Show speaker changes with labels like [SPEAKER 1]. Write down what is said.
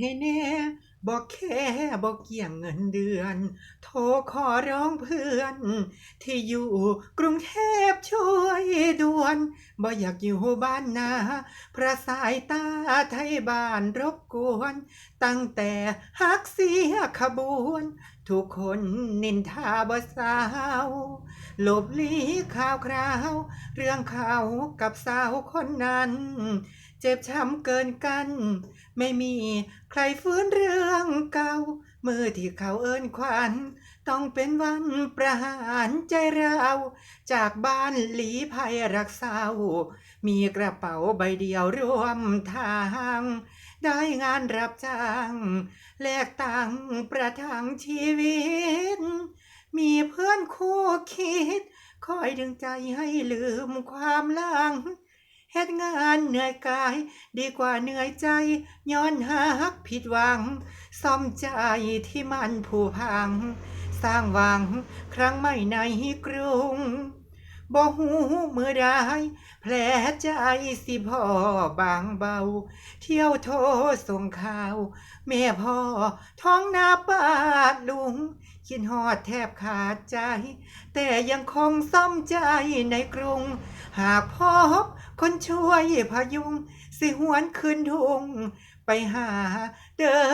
[SPEAKER 1] ให้แน่บอกแค่บอกเกี่ยงเงินเดือน โทรขอร้องเพื่อน ที่อยู่กรุงเทพช่วย ด่วนบ่อยากอยู่บ้านนาพระสายตาไทยบ้านรบกวน ตั้งแต่ฮักเสียขบวน ทุกคนนินทาบ่สาวหลบลีข่าวคราว เรื่องเขากับสาวคนนั้น เจ็บช้ำเกินกัน ไม่มีใครฟื้นเรื่องเก่า มือที่เขาเอิ้นขวัญต้องเป็นวันประหารใจเรา จากบ้านหลีภัยรักเศร้า มีกระเป๋าใบเดียวร่วมทาง ได้งานรับจ้างแลกตังค์ประทังชีวิต มีเพื่อนคู่คิด คอยดึงใจให้ลืมความลัง เฮ็ดงานเหนื่อยกาย ดีกว่าเหนื่อยใจ ย้อนหักผิดหวัง ซ่อมใจที่มันผุพัง สร้างหวังครั้งไม่ในกรุงบ่หูมือใดแผลใจสิพ่อบางเบา เที่ยวโทรส่งข่าว แม่พ่อท้องนาป้าลุงคิดฮอดแทบขาดใจ แต่ยังคงซ่อมใจในกรุง หากพบ คนช่วยพยุงสิหวนคืนทุงไปหาเด้อ